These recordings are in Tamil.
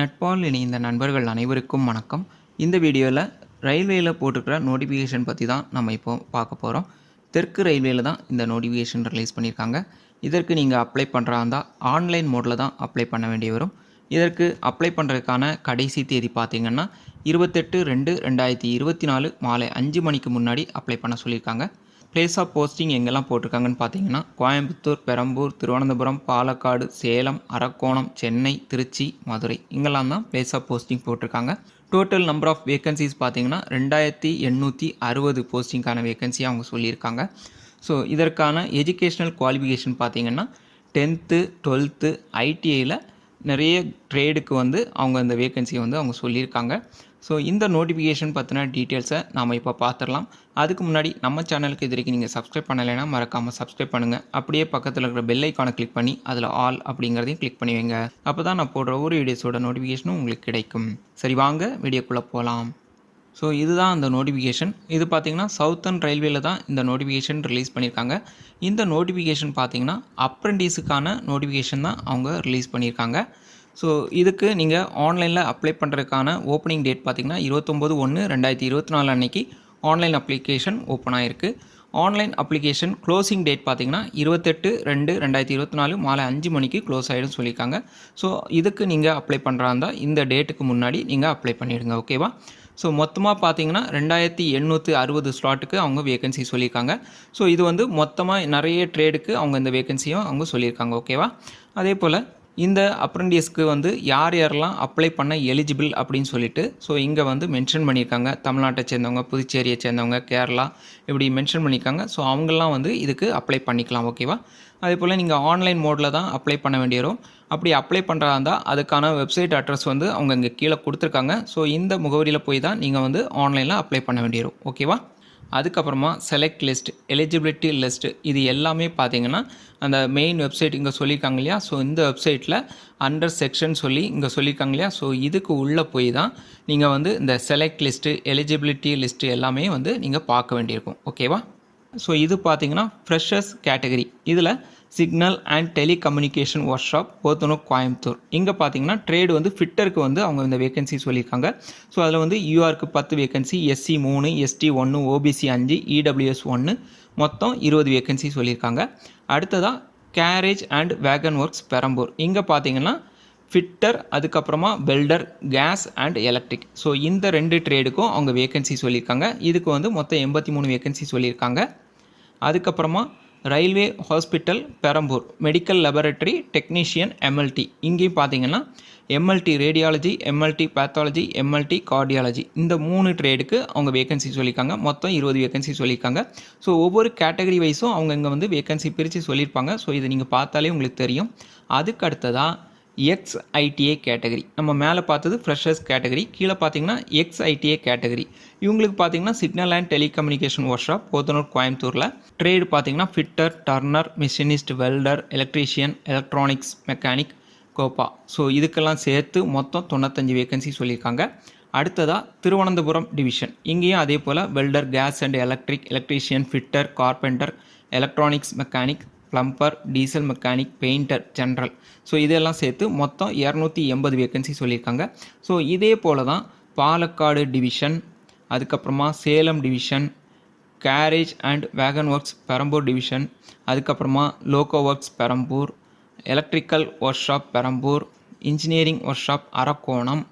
நட்பால் இணைந்த நண்பர்கள் அனைவருக்கும் வணக்கம். இந்த வீடியோவில் ரயில்வேயில் போட்டிருக்கிற நோட்டிஃபிகேஷன் பற்றி தான் நம்ம இப்போ பார்க்க போகிறோம் தெற்கு ரயில்வேயில் தான் இந்த நோட்டிஃபிகேஷன் ரிலீஸ் பண்ணியிருக்காங்க இதற்கு நீங்கள் அப்ளை பண்ணுறா இருந்தால் ஆன்லைன் மோடில் தான் அப்ளை பண்ண வேண்டி வரும். இதற்கு அப்ளை பண்ணுறதுக்கான கடைசி தேதி பார்த்தீங்கன்னா இருபத்தெட்டு ரெண்டு ரெண்டாயிரத்தி இருபத்தி நாலு மாலை அஞ்சு மணிக்கு முன்னாடி அப்ளை பண்ண சொல்லியிருக்காங்க. பிளேஸ் ஆஃப் போஸ்டிங் எங்கெல்லாம் போட்டிருக்காங்கன்னு பார்த்தீங்கன்னா கோயம்புத்தூர் பெரம்பூர் திருவனந்தபுரம் பாலக்காடு சேலம் அரக்கோணம் சென்னை திருச்சி மதுரை. இங்கெல்லாம் தான் பிளேஸ் ஆஃப் போஸ்டிங் போட்டிருக்காங்க. டோட்டல் நம்பர் ஆஃப் வேகன்சிஸ் பார்த்தீங்கன்னா ரெண்டாயிரத்தி எண்ணூற்றி அறுபது போஸ்டிங்கான வேகன்சி அவங்க சொல்லியிருக்காங்க. ஸோ இதற்கான எஜுகேஷ்னல் குவாலிஃபிகேஷன் பார்த்தீங்கன்னா டென்த்து டுவெல்த்து ஐடிஐயில் நிறைய ட்ரேடுக்கு வந்து அவங்க அந்த வேகன்சியை வந்து அவங்க சொல்லியிருக்காங்க. ஸோ இந்த நோட்டிஃபிகேஷன் பற்றின டீட்டெயில்ஸை நாம் இப்போ பார்த்துடலாம் அதுக்கு முன்னாடி நம்ம சேனலுக்கு இது வரைக்கும் நீங்கள் சப்ஸ்கிரைப் பண்ணலைன்னா மறக்காமல் சப்ஸ்கிரைப் பண்ணுங்கள் அப்படியே பக்கத்தில் இருக்கிற பெல் ஐக்கானை கிளிக் பண்ணி அதில் ஆல் அப்படிங்கிறதையும் கிளிக் பண்ணி வைங்க. அப்போ தான் நான் போடுற ஒரு வீடியோஸோட நோட்டிஃபிகேஷனும் உங்களுக்கு கிடைக்கும். சரி வாங்க வீடியோக்குள்ளே போகலாம் ஸோ இதுதான் அந்த நோட்டிஃபிகேஷன் இது பார்த்தீங்கன்னா சவுத்தர்ன் ரயில்வேல தான் இந்த நோட்டிஃபிகேஷன் ரிலீஸ் பண்ணியிருக்காங்க இந்த நோட்டிஃபிகேஷன் பார்த்தீங்கன்னா அப்ரண்டிஸுக்கான நோட்டிஃபிகேஷன் தான் அவங்க ரிலீஸ் பண்ணியிருக்காங்க ஸோ இதுக்கு நீங்கள் ஆன்லைனில் அப்ளை பண்ணுறதுக்கான ஓப்பனிங் டேட் பார்த்தீங்கன்னா இருபத்தொம்போது ஒன்று ரெண்டாயிரத்தி இருபத்தி நாலு அன்னைக்கு ஆன்லைன் அப்ளிகேஷன் ஓப்பன் ஆகிருக்கு ஆன்லைன் அப்ளிகேஷன் க்ளோசிங் டேட் பார்த்திங்கன்னா இருபத்தெட்டு ரெண்டு ரெண்டாயிரத்தி இருபத்தி நாலு மாலை அஞ்சு மணிக்கு க்ளோஸ் ஆகிடும் சொல்லியிருக்காங்க. ஸோ இதுக்கு நீங்கள் அப்ளை பண்ணுறா இருந்தால் இந்த டேட்டுக்கு முன்னாடி நீங்கள் அப்ளை பண்ணிவிடுங்க ஓகேவா ஸோ மொத்தமாக பார்த்தீங்கன்னா ரெண்டாயிரத்தி எண்ணூற்றி அறுபது ஸ்லாட்டுக்கு அவங்க வேகன்சி சொல்லியிருக்காங்க. ஸோ இது வந்து மொத்தமாக நிறைய ட்ரேடுக்கு அவங்க இந்த வேகன்சியும் அவங்க சொல்லியிருக்காங்க ஓகேவா அதே போல் இந்த அப்ரெண்டிஸ்க்கு வந்து யார் யாரெல்லாம் அப்ளை பண்ண எலிஜிபிள் அப்படின்னு சொல்லிட்டு ஸோ இங்கே வந்து மென்ஷன் பண்ணியிருக்காங்க. தமிழ்நாட்டை சேர்ந்தவங்க புதுச்சேரியை சேர்ந்தவங்க கேரளா இப்படி மென்ஷன் பண்ணியிருக்காங்க. ஸோ அவங்கெல்லாம் வந்து இதுக்கு அப்ளை பண்ணிக்கலாம் ஓகேவா அதே போல் நீங்கள் ஆன்லைன் மோடில் தான் அப்ளை பண்ண வேண்டியரும் அப்படி அப்ளை பண்ணுறதா இருந்தால் அதுக்கான வெப்சைட் அட்ரஸ் வந்து அவங்க இங்கே கீழே கொடுத்துருக்காங்க. ஸோ இந்த முகவரியில் போய் தான் நீங்கள் வந்து ஆன்லைனில் அப்ளை பண்ண வேண்டியரும் ஓகேவா அதுக்கப்புறமா செலக்ட் லிஸ்ட் எலிஜிபிலிட்டி லிஸ்ட் இது எல்லாமே பார்த்தீங்கன்னா அந்த மெயின் வெப்சைட் இங்கே சொல்லியிருக்காங்க இல்லையா? ஸோ இந்த வெப்சைட்டில் அண்டர் செக்ஷன் சொல்லி இங்கே சொல்லியிருக்காங்க இல்லையா? ஸோ இதுக்கு உள்ளே போய் தான் நீங்கள் வந்து இந்த செலக்ட் லிஸ்ட்டு எலிஜிபிலிட்டி லிஸ்ட்டு எல்லாமே வந்து நீங்கள் பார்க்க வேண்டியிருக்கும். ஓகேவா ஸோ இது பார்த்தீங்கன்னா ஃப்ரெஷர்ஸ் கேட்டகரி இதில் signal and telecommunication workshop Podanur Coimbatore. இங்கே பார்த்தீங்கன்னா ட்ரேடு வந்து ஃபிட்டருக்கு வந்து அவங்க இந்த வேகன்சி சொல்லியிருக்காங்க. ஸோ அதில் வந்து யூஆருக்கு பத்து வேகன்சி எஸ்சி மூணு எஸ்டி ஒன்று ஓபிசி அஞ்சு இடபிள்யூஎஸ் ஒன்று மொத்தம் இருபது வேகன்சி சொல்லியிருக்காங்க. அடுத்ததாக carriage and wagon works Perambur. இங்கே பார்த்தீங்கன்னா ஃபிட்டர் அதுக்கப்புறமா welder gas and electric so இந்த ரெண்டு ட்ரேடுக்கும் அவங்க வேகன்சி சொல்லியிருக்காங்க. இதுக்கு வந்து மொத்தம் எண்பத்தி மூணு வேகன்சி சொல்லியிருக்காங்க. அதுக்கப்புறமா railway hospital Perambur. Medical laboratory technician MLT இங்கேயும் பார்த்தீங்கன்னா MLT radiology MLT pathology MLT cardiology இந்த மூணு ட்ரேடுக்கு அவங்க வேகன்சி சொல்லியிருக்காங்க. மொத்தம் இருபது வேகன்சி சொல்லியிருக்காங்க. ஸோ ஒவ்வொரு கேட்டகரி வைஸும் அவங்க இங்கே வந்து வேகன்சி பிரித்து சொல்லியிருப்பாங்க. ஸோ இதை நீங்கள் பார்த்தாலே உங்களுக்கு தெரியும். அதுக்கு அடுத்ததாக எக்ஸ் ஐடிஏ கேட்டகரி நம்ம மேலே பார்த்தது ஃப்ரெஷர்ஸ் கேட்டகரி கீழே பார்த்தீங்கன்னா எக்ஸ் ஐடிஏ கேட்டகரி இவங்களுக்கு பார்த்தீங்கன்னா signal and telecommunication workshop Podanur கோயம்புத்தூரில். ட்ரேடு பார்த்தீங்கன்னா fitter turner machinist welder electrician electronics mechanic COPA. So இதுக்கெல்லாம் சேர்த்து மொத்தம் தொண்ணூத்தஞ்சு வேகன்சி சொல்லியிருக்காங்க. அடுத்ததாக திருவனந்தபுரம் டிவிஷன் இங்கேயும் அதே போல் welder gas and electric electrician fitter carpenter electronics mechanic plumber diesel mechanic painter general so இதெல்லாம் சேர்த்து மொத்தம் இரநூத்தி எண்பது வேகன்சி சொல்லியிருக்காங்க. ஸோ இதே போல் தான் பாலக்காடு டிவிஷன் அதுக்கப்புறமா Salem division carriage and wagon works Perambur division அதுக்கப்புறமா loco works Perambur electrical workshop Perambur engineering workshop Arakkonam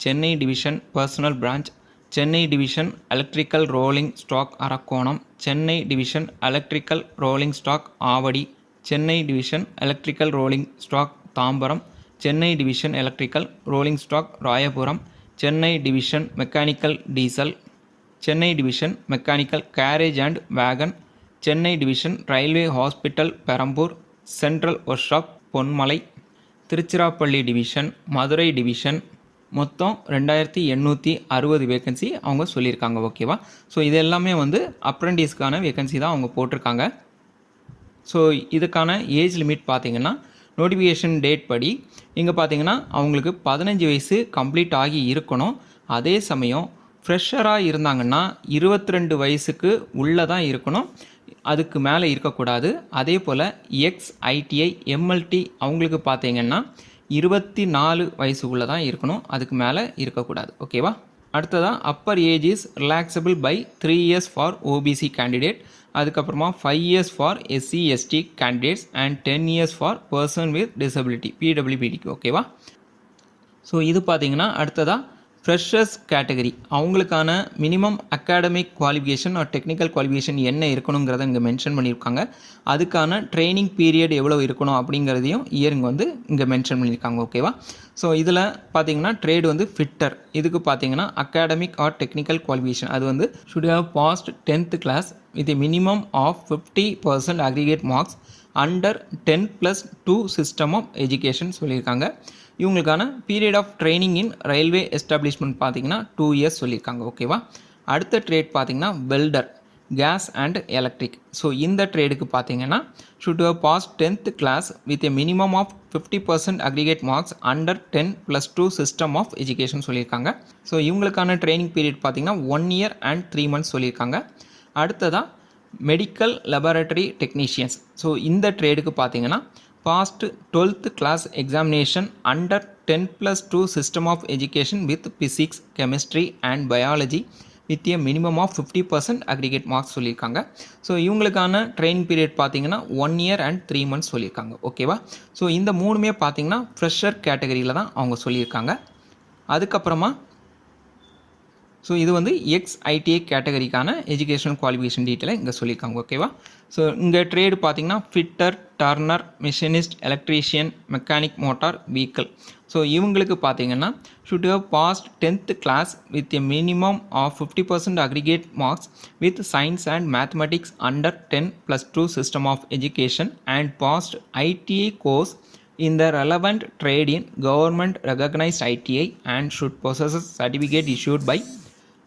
Chennai division personnel branch Chennai division electrical rolling stock Arakkonam Chennai division electrical rolling stock Avadi Chennai division electrical rolling stock Tambaram Chennai division electrical rolling stock Royapuram Chennai division mechanical diesel Chennai division mechanical carriage and wagon Chennai division railway hospital Perambur central workshop Ponmalai Tiruchirappalli division Madurai division மொத்தம் ரெண்டாயிரத்தி எண்ணூற்றி அறுபது வேகன்சி அவங்க சொல்லியிருக்காங்க ஓகேவா ஸோ இது எல்லாமே வந்து அப்ரெண்டிஸ்க்கான வேகன்சி தான் அவங்க போட்டிருக்காங்க. ஸோ இதுக்கான ஏஜ் லிமிட் பார்த்திங்கன்னா நோட்டிஃபிகேஷன் டேட் படி இங்கே பார்த்தீங்கன்னா அவங்களுக்கு பதினஞ்சு வயசு கம்ப்ளீட் ஆகி இருக்கணும். அதே சமயம் ஃப்ரெஷராக இருந்தாங்கன்னா இருபத்தி ரெண்டு வயசுக்கு உள்ளே தான் இருக்கணும். அதுக்கு மேலே இருக்கக்கூடாது. அதே போல் எக்ஸ் ஐடிஐ எம்எல்டி அவங்களுக்கு பார்த்தீங்கன்னா இருபத்தி நாலு வயசுக்குள்ளே தான் இருக்கணும். அதுக்கு மேலே இருக்கக்கூடாது. ஓகேவா? அடுத்ததாக upper age is relaxable by three years for OBC candidate அதுக்கப்புறமா five years for SC ST candidates and ten years for person with disability பிடபிள்யூபிடிக்கு ஓகேவா? ஸோ இது பார்த்தீங்கன்னா அடுத்ததாக ஃப்ரெஷர்ஸ் கேட்டகரி அவங்களுக்கான minimum academic qualification or technical qualification என்ன இருக்கணுங்கிறத இங்கே மென்ஷன் பண்ணியிருக்காங்க. அதுக்கான ட்ரைனிங் பீரியட் எவ்வளோ இருக்கணும் அப்படிங்கிறதையும் இயர் இங்கே வந்து இங்கே மென்ஷன் பண்ணியிருக்காங்க ஓகேவா ஸோ இதில் பார்த்தீங்கன்னா ட்ரேடு வந்து ஃபிட்டர் இதுக்கு பார்த்தீங்கன்னா அகாடமிக் ஆர் டெக்னிக்கல் குவாலிஃபிகேஷன் அது வந்து should have passed tenth class with minimum of fifty percent aggregate marks under ten plus two system of education சொல்லியிருக்காங்க. இவங்களுக்கான period of training in railway establishment பார்த்தீங்கன்னா டூ இயர்ஸ் சொல்லியிருக்காங்க. ஓகேவா அடுத்த ட்ரேட் பார்த்தீங்கன்னா welder gas and electric so இந்த ட்ரேடுக்கு பார்த்தீங்கன்னா should have pass tenth class with a minimum of fifty percent aggregate marks under ten plus two system of education சொல்லியிருக்காங்க. ஸோ இவங்களுக்கான ட்ரைனிங் பீரியட் பார்த்தீங்கன்னா one year and three months சொல்லியிருக்காங்க. அடுத்ததாக மெடிக்கல் லெபரட்டரி டெக்னீஷியன்ஸ் ஸோ இந்த ட்ரேடுக்கு பார்த்தீங்கன்னா passed twelfth class examination under ten plus two system of education with physics chemistry and biology with a minimum of fifty percent aggregate marks சொல்லியிருக்காங்க. ஸோ இவங்களுக்கான ட்ரைனிங் பீரியட் பார்த்தீங்கன்னா one year and three months சொல்லியிருக்காங்க. ஓகேவா ஸோ இந்த மூணுமே பார்த்தீங்கன்னா ஃப்ரெஷர் கேட்டகரியில் தான் அவங்க சொல்லியிருக்காங்க. அதுக்கப்புறமா ஸோ இது வந்து எக்ஸ் ஐடிஐ கேட்டகரிக்கான எஜுகேஷனல் குவாலிஃபிகேஷன் டீட்டெயிலை இங்கே சொல்லியிருக்காங்க ஓகேவா ஸோ இங்கே ட்ரேடு பார்த்தீங்கன்னா fitter turner machinist electrician mechanic motor vehicle so இவங்களுக்கு பார்த்தீங்கன்னா should have passed tenth class with a minimum of fifty percent aggregate marks with science and mathematics under ten plus two system of education and passed ITI course in the relevant trade in government recognized ITI and should possess a certificate issued by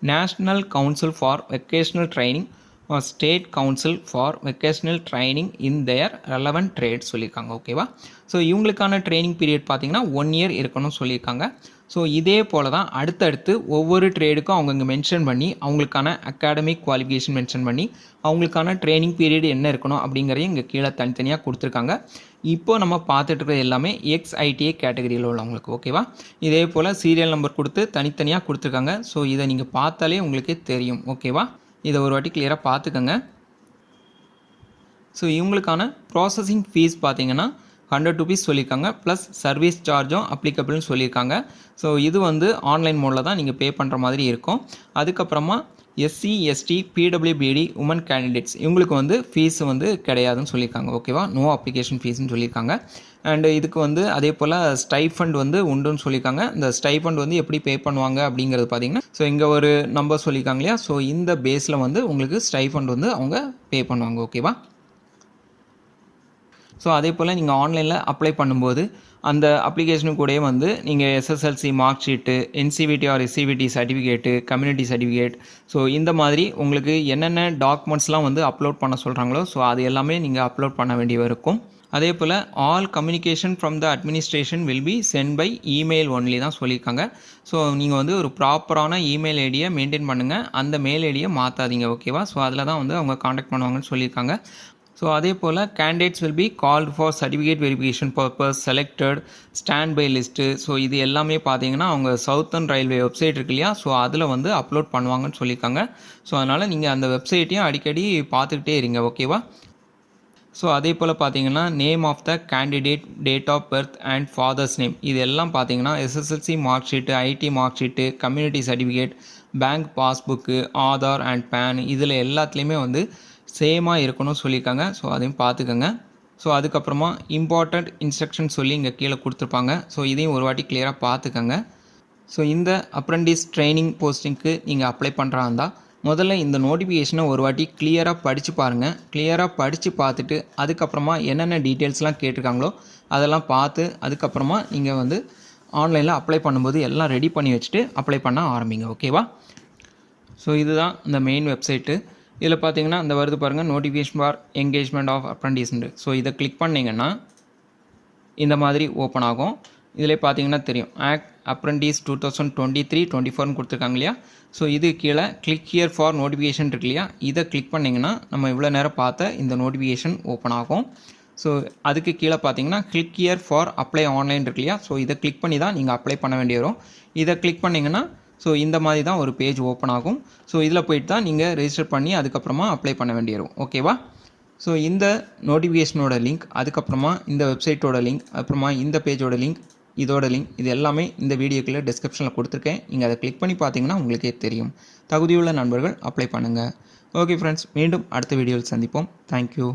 national council for vocational training state council for vocational training in their relevant trade சொல்லியிருக்காங்க ஓகேவா ஸோ இவங்களுக்கான ட்ரைனிங் பீரியட் பார்த்தீங்கன்னா ஒன் இயர் இருக்கணும்னு சொல்லியிருக்காங்க ஸோ இதே போல் தான் அடுத்தடுத்து ஒவ்வொரு ட்ரேடுக்கும் அவங்க இங்கே மென்ஷன் பண்ணி அவங்களுக்கான அகாடமிக் குவாலிஃபிகேஷன் மென்ஷன் பண்ணி அவங்களுக்கான ட்ரைனிங் பீரியட் என்ன இருக்கணும் அப்படிங்கிறதையும் இங்கே கீழே தனித்தனியாக கொடுத்துருக்காங்க. இப்போ நம்ம பார்த்துட்டு இருக்கிறது எல்லாமே எக்ஸ் ஐடிஐ கேட்டகரியில் உள்ளவங்களுக்கு ஓகேவா இதே போல் சீரியல் நம்பர் கொடுத்து தனித்தனியாக கொடுத்துருக்காங்க. ஸோ இதை நீங்கள் பார்த்தாலே உங்களுக்கே தெரியும் ஓகேவா இதை ஒரு வாட்டி கிளியராக பார்த்துக்கோங்க. ஸோ இவங்களுக்கான ப்ராசஸிங் ஃபீஸ் பார்த்தீங்கன்னா ஹண்ட்ரட் ருபீஸ் சொல்லியிருக்காங்க. ப்ளஸ் சர்வீஸ் சார்ஜும் அப்ளிகபிள்னு சொல்லியிருக்காங்க. ஸோ இது வந்து ஆன்லைன் மோடில் தான் நீங்கள் பே பண்ணுற மாதிரி இருக்கும். அதுக்கப்புறமா SC ST PWBD women candidates இவங்களுக்கு வந்து ஃபீஸ் வந்து கிடையாதுன்னு சொல்லியிருக்காங்க. ஓகேவா நோ அப்ளிகேஷன் ஃபீஸ்னு சொல்லியிருக்காங்க. அண்டு இதுக்கு வந்து அதே போல் ஸ்டைஃபண்ட் வந்து உண்டுன்னு சொல்லியிருக்காங்க. இந்த ஸ்டைஃபண்ட் வந்து எப்படி பே பண்ணுவாங்க அப்படிங்கிறது பார்த்தீங்கன்னா ஸோ இங்கே ஒரு நம்பர் சொல்லியிருக்காங்க இல்லையா? ஸோ இந்த பேஸில் வந்து உங்களுக்கு ஸ்டைஃபண்ட் வந்து அவங்க பே பண்ணுவாங்க. ஓகேவா ஸோ அதே போல் நீங்கள் ஆன்லைனில் அப்ளை பண்ணும்போது அந்த அப்ளிகேஷனு கூடயே வந்து நீங்கள் SSLC mark sheet NCVT or SCVT certificate community certificate so இந்த மாதிரி உங்களுக்கு என்னென்ன டாக்குமெண்ட்ஸ்லாம் வந்து அப்லோட் பண்ண சொல்கிறாங்களோ ஸோ அது எல்லாமே நீங்கள் அப்லோட் பண்ண வேண்டிய இருக்கும். அதே போல் all communication from the administration will be sent by email only தான் சொல்லியிருக்காங்க. ஸோ நீங்கள் வந்து ஒரு ப்ராப்பரான இமெயில் ஐடியை மெயின்டைன் பண்ணுங்கள் அந்த மெயில் ஐடியை மாற்றாதீங்க ஓகேவா ஸோ அதில் தான் வந்து அவங்க காண்டாக்ட் பண்ணுவாங்கன்னு சொல்லியிருக்காங்க. ஸோ அதே போல் candidates will be called for certificate verification purpose selected standby list so இது எல்லாமே பார்த்தீங்கன்னா அவங்க சவுத்தர்ன் ரயில்வே வெப்சைட் இருக்கு இல்லையா? ஸோ அதில் வந்து அப்லோட் பண்ணுவாங்கன்னு சொல்லியிருக்காங்க. ஸோ அதனால் நீங்கள் அந்த வெப்சைட்டையும் அடிக்கடி பார்த்துக்கிட்டே இருங்க ஓகேவா ஸோ அதே போல் பார்த்தீங்கன்னா name of the candidate date of birth and father's name இது எல்லாம் பார்த்தீங்கன்னா SSLC mark sheet ID mark sheet community certificate bank passbook Aadhaar and PAN இதில் எல்லாத்துலேயுமே வந்து சேமாக இருக்கணும்னு சொல்லியிருக்காங்க. ஸோ அதையும் பார்த்துக்கோங்க. ஸோ அதுக்கப்புறமா இம்பார்ட்டண்ட் இன்ஸ்ட்ரக்ஷன் சொல்லி இங்கே கீழே கொடுத்துருப்பாங்க. ஸோ இதையும் ஒரு வாட்டி கிளியராக பார்த்துக்கோங்க. ஸோ இந்த அப்ரண்டிஸ் ட்ரைனிங் போஸ்டிங்க்கு நீங்கள் அப்ளை பண்ணுறா இருந்தால் முதல்ல இந்த நோட்டிஃபிகேஷனை ஒரு வாட்டி கிளியராக படித்து பாருங்கள் கிளியராக படித்து பார்த்துட்டு அதுக்கப்புறமா என்னென்ன டீட்டெயில்ஸ்லாம் கேட்டிருக்காங்களோ அதெல்லாம் பார்த்து அதுக்கப்புறமா நீங்கள் வந்து ஆன்லைனில் அப்ளை பண்ணும்போது எல்லாம் ரெடி பண்ணி வச்சுட்டு அப்ளை பண்ண ஆரம்பிங்க. ஓகேவா ஸோ இதுதான் இந்த மெயின் வெப்சைட்டு இதில் பார்த்தீங்கன்னா இந்த வருது பாருங்கள் நோட்டிஃபிகேஷன் ஃபார் என்கேஜ்மெண்ட் ஆஃப் அப்ரண்டிஸ்ன்ட்டு ஸோ இதை கிளிக் பண்ணிங்கன்னா இந்த மாதிரி ஓப்பன் ஆகும். இதில் பார்த்தீங்கன்னா தெரியும். Act apprentice two thousand twenty three twenty ஃபோர்னு கொடுத்துருக்காங்க இல்லையா? ஸோ இது கீழே கிளிக் ஹியர் ஃபார் நோட்டிஃபிகேஷன் இருக்கு இல்லையா? இதை கிளிக் பண்ணிங்கன்னா நம்ம இவ்வளோ நேரம் பார்த்த இந்த நோட்டிஃபிகேஷன் ஓப்பன் ஆகும். ஸோ அதுக்கு கீழே பார்த்தீங்கன்னா click here for apply online இருக்கு இல்லையா? ஸோ இதை கிளிக் பண்ணி தான் நீங்கள் அப்ளை பண்ண வேண்டி வரும். இதை கிளிக் பண்ணிங்கன்னா ஸோ இந்த மாதிரி தான் ஒரு பேஜ் ஓப்பன் ஆகும். ஸோ இதில் போயிட்டு தான் நீங்கள் ரெஜிஸ்டர் பண்ணி அதுக்கப்புறமா அப்ளை பண்ண வேண்டி வரும் ஓகேவா ஸோ இந்த நோட்டிஃபிகேஷனோட லிங்க் அதுக்கப்புறமா இந்த வெப்சைட்டோட லிங்க் அப்புறமா இந்த பேஜோட லிங்க் இதோட லிங்க் இது எல்லாமே இந்த வீடியோக்குள்ளே டிஸ்கிரிப்ஷனில் கொடுத்துருக்கேன். நீங்கள் அதை கிளிக் பண்ணி பார்த்தீங்கன்னா உங்களுக்கே தெரியும். தகுதியுள்ள நண்பர்கள் அப்ளை பண்ணுங்கள் ஓகே ஃப்ரெண்ட்ஸ் மீண்டும் அடுத்த வீடியோவில் சந்திப்போம். தேங்க்யூ